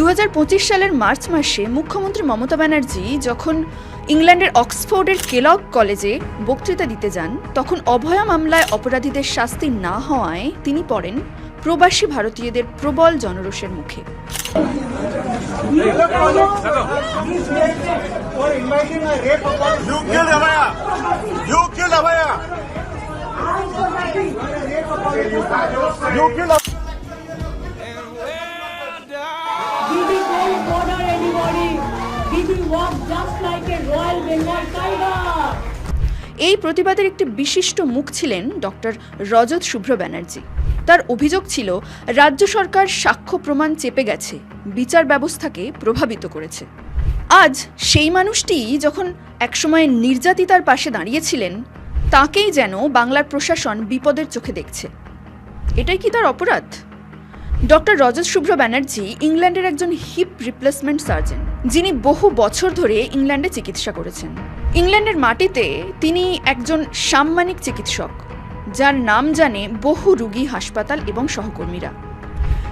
দু হাজার পঁচিশ সালের মার্চ মাসে মুখ্যমন্ত্রী মমতা ব্যানার্জি যখন ইংল্যান্ডের অক্সফোর্ডের কেলগ কলেজে বক্তৃতা দিতে যান, তখন অভয়া মামলায় অপরাধীদের শাস্তি না হওয়ায় তিনি পড়েন প্রবাসী ভারতীয়দের প্রবল জনরোষের মুখে। You এই প্রতিবাদের একটি বিশিষ্ট মুখ ছিলেন ডক্টর রজত শুভ্র ব্যানার্জি। তার অভিযোগ ছিল, রাজ্য সরকার সাক্ষ্য প্রমাণ চেপে গেছে, বিচার ব্যবস্থাকে প্রভাবিত করেছে। আজ সেই মানুষটি যখন একসময় নির্যাতিতার পাশে দাঁড়িয়েছিলেন, তাকেই যেন বাংলার প্রশাসন বিপদের চোখে দেখছে। এটাই কি তার অপরাধ? ডক্টর রজত শুভ্র ব্যানার্জি ইংল্যান্ডের একজন হিপ রিপ্লেসমেন্ট সার্জন। যিনি বহু বছর ধরে ইংল্যান্ডে চিকিৎসা করেছেন। ইংল্যান্ডের মাটিতে তিনি একজন সাম্মানিক চিকিৎসক, যার নাম জানে বহু রুগী, হাসপাতাল এবং সহকর্মীরা।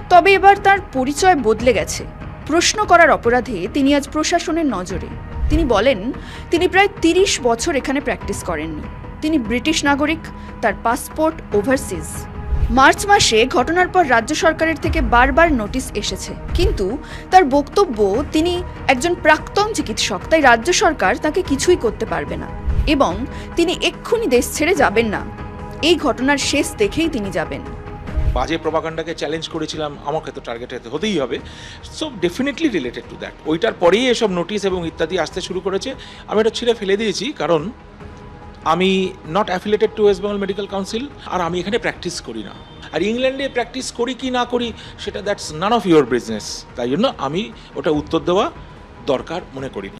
তবে এবার তার পরিচয় বদলে গেছে। প্রশ্ন করার অপরাধে তিনি আজ প্রশাসনের নজরে। তিনি বলেন, তিনি প্রায় তিরিশ বছর এখানে প্র্যাকটিস করেননি। তিনি ব্রিটিশ নাগরিক, তার পাসপোর্ট ওভারসিজ। মার্চ মাসে ঘটনার পর রাজ্য সরকারের থেকে বারবার নোটিশ এসেছে। কিন্তু তার বক্তব্য, তিনি একজন প্রাক্তন চিকিৎসক, তাই রাজ্য সরকার তাকে কিছুই করতে পারবে না। এবং তিনি এক্ষুনি দেশ ছেড়ে যাবেন না। এই ঘটনার শেষ দেখেই তিনি যাবেন। বাজে প্রপাগান্ডাকে চ্যালেঞ্জ করেছিলাম, আমাকে তো টার্গেট হতেই হবে। So definitely related to that ওইটার পরেই এসব নোটিশ এবং ইত্যাদি আসতে শুরু করেছে। আমি এটা ছিঁড়ে ফেলে দিয়েছি, কারণ আমি not affiliated to West Bengal medical council আর আমি এখানে প্র্যাকটিস করি না। আর ইংল্যান্ডে প্র্যাকটিস করি কি না করি, সেটা that's none of your business তাই জন্য আমি ওটা উত্তর দেওয়া দরকার মনে করিনি